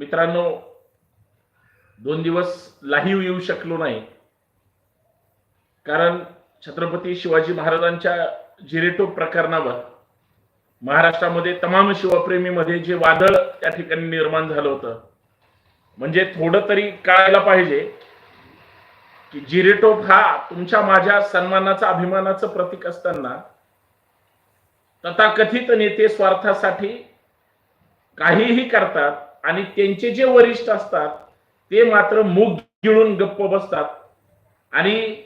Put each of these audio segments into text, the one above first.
मित्रांनो दोन दिवस लाईव्ह येऊ शकलो नाही. कारण छत्रपती शिवाजी महाराजांच्या जिरेटो प्रकरणावर महाराष्ट्रामध्ये तमाम शिवप्रेमीमध्ये जे वादळ त्या ठिकाणी निर्माण झालं होतं. म्हणजे थोडं तरी कळायला पाहिजे की जिरेटोप हा तुमच्या माझ्या सन्मानाचा अभिमानाचं प्रतीक असताना तथाकथित नेते स्वार्थासाठी काहीही करतात आणि त्यांचे जे वरिष्ठ असतात ते मात्र मूग गिळून गप्प बसतात. आणि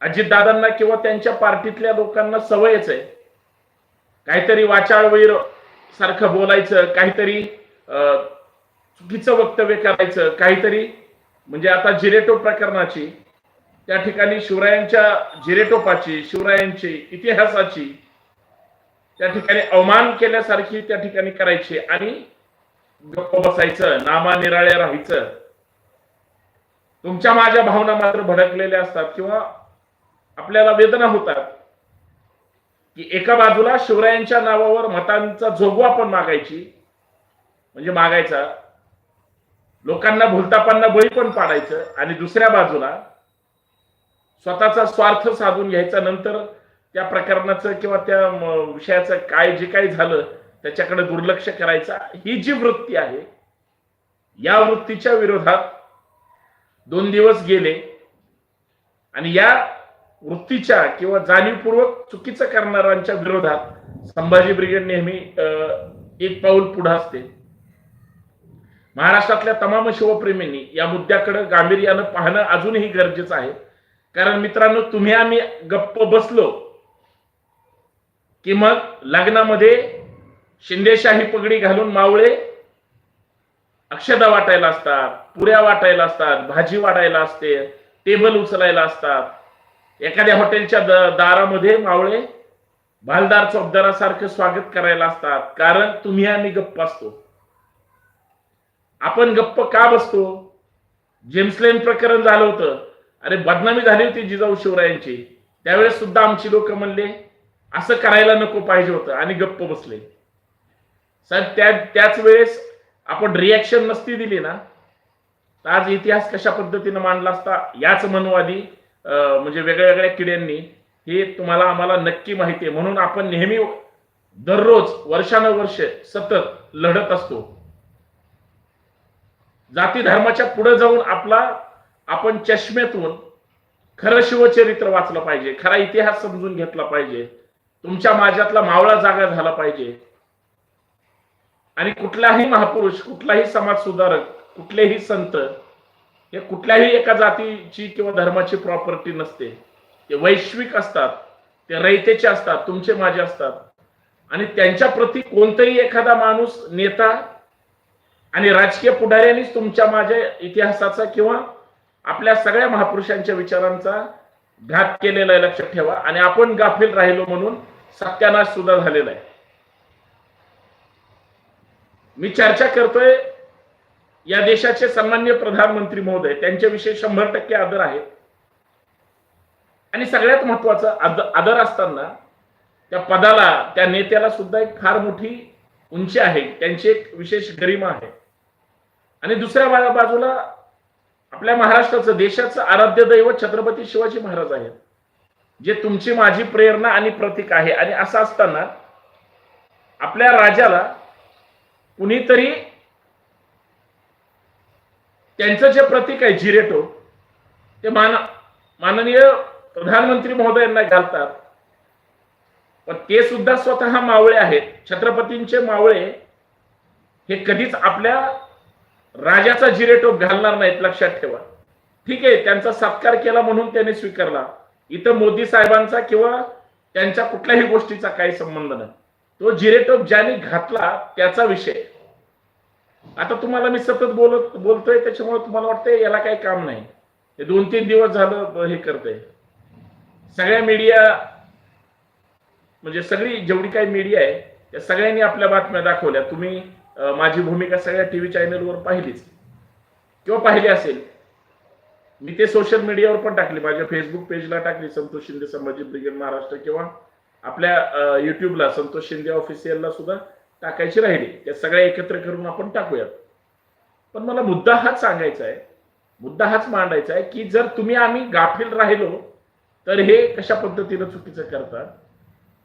अजितदादांना किंवा त्यांच्या पार्टीतल्या लोकांना सवयच आहे. काहीतरी वाचाळवीर सारखं बोलायचं काहीतरी अं, चुकीचं वक्तव्य करायचं काहीतरी म्हणजे आता जिरेटो प्रकरणाची त्या ठिकाणी शिवरायांच्या जिरेटोपाची शिवरायांची इतिहासाची त्या ठिकाणी अवमान केल्यासारखी त्या ठिकाणी करायची. आणि गप्प बसायचं नामा निराळ्या राहायचं. तुमच्या माझ्या भावना मात्र भडकलेल्या असतात किंवा आपल्याला वेदना होतात. की एका बाजूला शिवरायांच्या नावावर मतांचा जोगवा पण मागायची म्हणजे मागायचा. लोकांना भुलतापांना बळी पण पाडायचं आणि दुसऱ्या बाजूला स्वतःचा स्वार्थ साधून घ्यायचा नंतर त्या प्रकरणाचं किंवा त्या विषयाचं काय जे काही झालं त्याच्याकडे दुर्लक्ष करायचा ही जी वृत्ती आहे या वृत्तीच्या विरोधात दोन दिवस गेले आणि या वृत्तीच्या किंवा जाणीवपूर्वक चुकीचं करणाऱ्यांच्या विरोधात संभाजी ब्रिगेड नेहमी अं, एक पाऊल पुढे असते. महाराष्ट्रातल्या तमाम शिवप्रेमींनी या मुद्द्याकडे गांभीर्यानं पाहणं अजूनही गरजेचं आहे. कारण मित्रांनो तुम्ही आम्ही गप्प बसलो की मग लग्नामध्ये शिंदेशाही पगडी घालून मावळे अक्षदा वाटायला असतात पुऱ्या वाटायला असतात भाजी वाटायला असते टेबल उचलायला असतात. एखाद्या हॉटेलच्या दारामध्ये मावळे भालदार चौकदारासारखं स्वागत करायला असतात. कारण तुम्ही आम्ही गप्प असतो. आपण गप्प का बसतो? जेम्सलेन प्रकरण झालं होतं. अरे बदनामी झाली होती जिजाऊ शिवरायांची. त्यावेळेस सुद्धा आमची लोक म्हणले असं करायला नको पाहिजे होतं. आणि गप्प बसले. साहेब त्या त्याच वेळेस आपण रिॲक्शन नसती दिली ना तर आज इतिहास कशा पद्धतीनं मांडला असता याच मनवादी म्हणजे वेगळ्या वेगळ्या किड्यांनी हे तुम्हाला आम्हाला नक्की माहिती आहे. म्हणून आपण नेहमी दररोज वर्षानुवर्ष सतत लढत असतो. जाती धर्माच्या पुढे जाऊन आपला आपण चष्म्यातून खरं शिवचरित्र वाचलं पाहिजे खरा इतिहास समजून घेतला पाहिजे तुमच्या माझ्यातला मावळा जागा झाला पाहिजे. आणि कुठलाही महापुरुष कुठलाही समाज सुधारक कुठलेही संत हे कुठल्याही एका जातीची किंवा धर्माची प्रॉपर्टी नसते. ते वैश्विक असतात ते रयतेचे असतात तुमचे माझे असतात. आणि त्यांच्या प्रती कोणताही एखादा माणूस नेता आणि राजकीय पुढाऱ्यांनीच तुमच्या माझ्या इतिहासाचा किंवा आपल्या सगळ्या महापुरुषांच्या विचारांचा घात केलेला आहे लक्षात ठेवा. आणि आपण गाफील राहिलो म्हणून सत्यानाश सुद्धा झालेला आहे. मी चर्चा करतोय या देशाचे सन्मान्य प्रधानमंत्री महोदय त्यांच्याविषयी शंभर टक्के आदर आहे. आणि सगळ्यात महत्वाचं आदर असताना त्या पदाला त्या नेत्याला सुद्धा एक फार मोठी उंची आहे. त्यांची एक विशेष गरिमा आहे. आणि दुसऱ्या बाजूला आपल्या महाराष्ट्राचं देशाचं आराध्य दैवत छत्रपती शिवाजी महाराज आहेत. जे तुमची माझी प्रेरणा आणि प्रतीक आहे. आणि असं असताना आपल्या राजाला कुणीतरी त्यांचं जे प्रतीक आहे जिरेटो ते मान माननीय प्रधानमंत्री महोदयांना घालतात. पण ते सुद्धा स्वतः मावळे आहेत. छत्रपतींचे मावळे हे कधीच आपल्या राजाचा जिरेटोप घालणार नाहीत लक्षात ठेवा. ठीक आहे त्यांचा सत्कार केला म्हणून त्यांनी स्वीकारला. इथं मोदी साहेबांचा किंवा त्यांच्या कुठल्याही गोष्टीचा काही संबंध नाही. तो जिरेटोप ज्याने घातला त्याचा विषय आता तुम्हाला मी सतत बोलत बोलतोय त्याच्यामुळे तुम्हाला वाटतंय याला काही काम नाही. हे दोन तीन दिवस झालं हे करतंय. सगळ्या मीडिया म्हणजे सगळी जेवढी काही मीडिया आहे त्या सगळ्यांनी आपल्या बातम्या दाखवल्या. तुम्ही माझी भूमिका सगळ्या टीव्ही चॅनलवर पाहिलीच. किंवा पाहिली असेल. मी ते सोशल मीडियावर पण टाकली. माझ्या फेसबुक पेजला टाकली संतोष शिंदे संभाजी ब्रिगेड महाराष्ट्र किंवा आपल्या युट्यूबला संतोष शिंदे ऑफिशियलला सुद्धा. टाकायची राहिली. त्या सगळ्या एकत्र करून आपण टाकूयात. पण मला मुद्दा हाच सांगायचा आहे. मुद्दा हाच मांडायचा आहे की जर तुम्ही आम्ही गाफील राहिलो तर हे कशा पद्धतीनं चुकीचं करतात?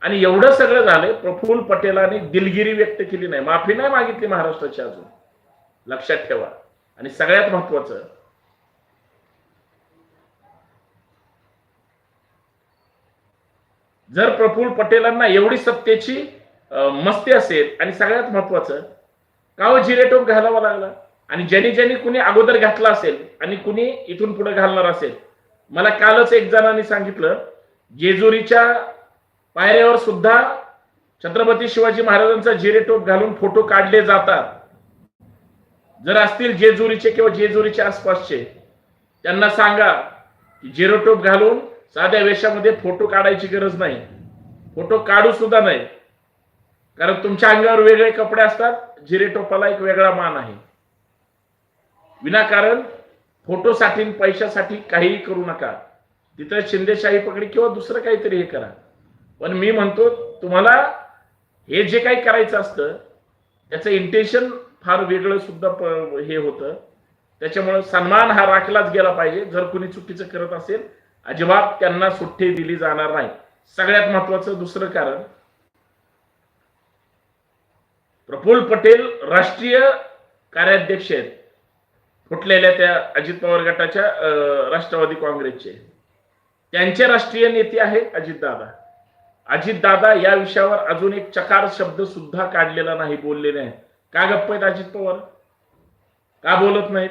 आणि एवढं सगळं झालंय प्रफुल्ल पटेलांनी दिलगिरी व्यक्त केली नाही. माफी नाही मागितली महाराष्ट्राची अजून. लक्षात ठेवा. आणि सगळ्यात महत्वाचं जर प्रफुल्ल पटेलांना एवढी सत्तेची मस्ती असेल आणि सगळ्यात महत्वाचं का हो जिरेटोप घालावा लागला. आणि ज्यांनी ज्यांनी कुणी अगोदर घातला असेल आणि कुणी इथून पुढे घालणार असेल. मला कालच एक जणांनी सांगितलं जेजुरीच्या पायऱ्यावर सुद्धा छत्रपती शिवाजी महाराजांचा जिरेटोप घालून फोटो काढले जातात. जर असतील जेजुरीचे किंवा जेजुरीच्या आसपासचे त्यांना सांगा की जिरोटोप घालून साध्या वेशामध्ये फोटो काढायची गरज नाही. फोटो काढू सुद्धा नाही. कारण तुमच्या अंगावर वेगळे कपडे असतात जिरे टोपाला एक वेगळा मान आहे. विनाकारण फोटोसाठी पैशासाठी काहीही करू नका. तिथं शिंदेशाही पकडी किंवा दुसरं काहीतरी हे करा. पण मी म्हणतो तुम्हाला हे जे काही करायचं असतं त्याचं इंटेन्शन फार वेगळं सुद्धा प- हे होतं. त्याच्यामुळे सन्मान हा राखलाच गेला पाहिजे. जर कुणी चुकीचं करत असेल अजिबात त्यांना सुट्टी दिली जाणार नाही. सगळ्यात महत्वाचं दुसरं कारण प्रफुल्ल पटेल राष्ट्रीय कार्याध्यक्ष आहेत. फुटलेल्या त्या अजित पवार गटाच्या राष्ट्रवादी काँग्रेसचे. त्यांचे राष्ट्रीय नेते आहेत अजितदादा अजितदादा या विषयावर अजून एक चकार शब्द सुद्धा काढलेला नाही बोलले नाही. का गप्प आहेत अजित पवार? का बोलत नाहीत?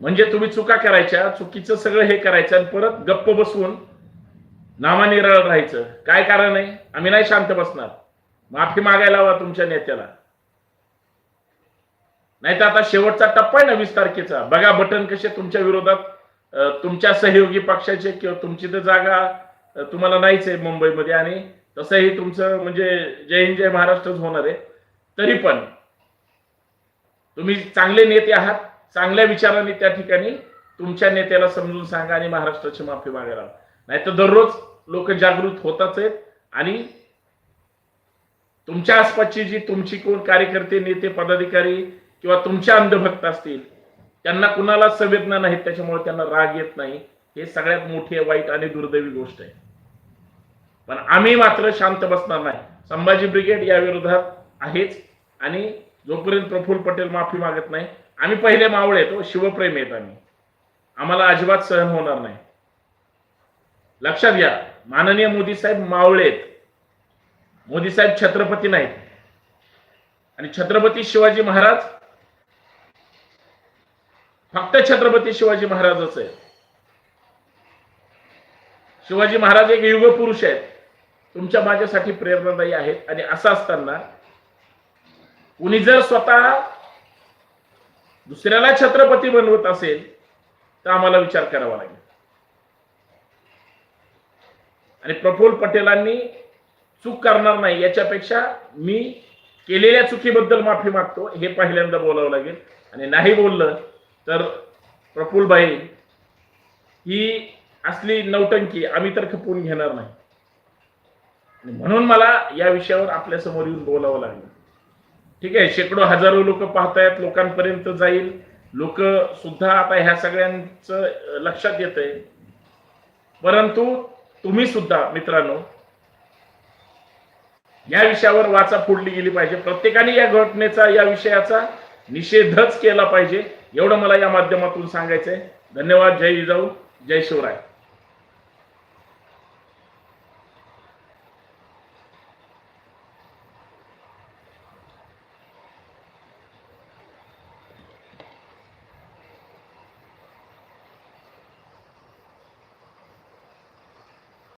म्हणजे तुम्ही चुका करायच्या चुकीचं सगळं हे करायचं आणि परत गप्प बसवून नामानिरळ राहायचं. काय कारण आहे? आम्ही नाही शांत बसणार. माफी मागायला हवा तुमच्या नेत्याला. नाही तर आता शेवटचा टप्पा आहे ना वीस तारखेचा. बघा बटन कसे तुमच्या विरोधात तुमच्या सहयोगी पक्षाचे किंवा तुमची तर जागा तुम्हाला नाहीच आहे मुंबईमध्ये. आणि तसंही तुमचं म्हणजे जय हिंद जय महाराष्ट्रच होणार आहे. तरी पण तुम्ही चांगले नेते आहात चांगल्या विचाराने त्या ठिकाणी तुमच्या नेत्याला समजून सांगा आणि महाराष्ट्राची माफी मागायला नाही तर दररोज लोक जागृत होताच आहेत आणि तुमच्या आसपासची जी तुमची कोण कार्यकर्ते नेते पदाधिकारी किंवा तुमच्या अंधभक्त असतील त्यांना कुणाला संवेदना नाहीत त्याच्यामुळे त्यांना राग येत नाही. हे सगळ्यात मोठी वाईट आणि दुर्दैवी गोष्ट आहे. पण आम्ही मात्र शांत बसणार नाही. संभाजी ब्रिगेड या विरोधात आहेच आणि जोपर्यंत प्रफुल्ल पटेल माफी मागत नाही आम्ही पहिले मावळे तो शिवप्रेम आहेत आम्ही. आम्हाला अजिबात सहन होणार नाही. लक्षात घ्या माननीय मोदी साहेब मावळे मोदी साहेब छत्रपती नाहीत. आणि छत्रपती शिवाजी महाराज फक्त छत्रपती शिवाजी महाराजच आहे शिवाजी महाराज एक युग पुरुष आहेत. तुमच्या माझ्यासाठी प्रेरणादायी आहेत. आणि असं असताना कुणी जर स्वतः दुसऱ्याला छत्रपती बनवत असेल तर आम्हाला विचार करावा लागेल. आणि प्रफुल्ल पटेलांनी चूक करणार नाही. याच्यापेक्षा मी केलेल्या चुकीबद्दल माफी मागतो. हे पहिल्यांदा बोलावं लागेल. आणि नाही बोललं तर प्रफुलबाई ही असली नौटंकी आम्ही तर खपवून घेणार नाही. म्हणून मला या विषयावर आपल्यासमोर येऊन बोलावं लागलं. ठीक आहे शेकडो हजारो लोक पाहतायत लोकांपर्यंत जाईल. लोक सुद्धा आता ह्या सगळ्यांचं लक्षात येत आहे परंतु तुम्ही सुद्धा मित्रांनो या विषयावर वाचा फोडली गेली पाहिजे. प्रत्येकाने या घटनेचा या विषयाचा निषेधच केला पाहिजे. एवढं मला या माध्यमातून सांगायचंय. धन्यवाद. जय जिजाऊ. जय शिवराय.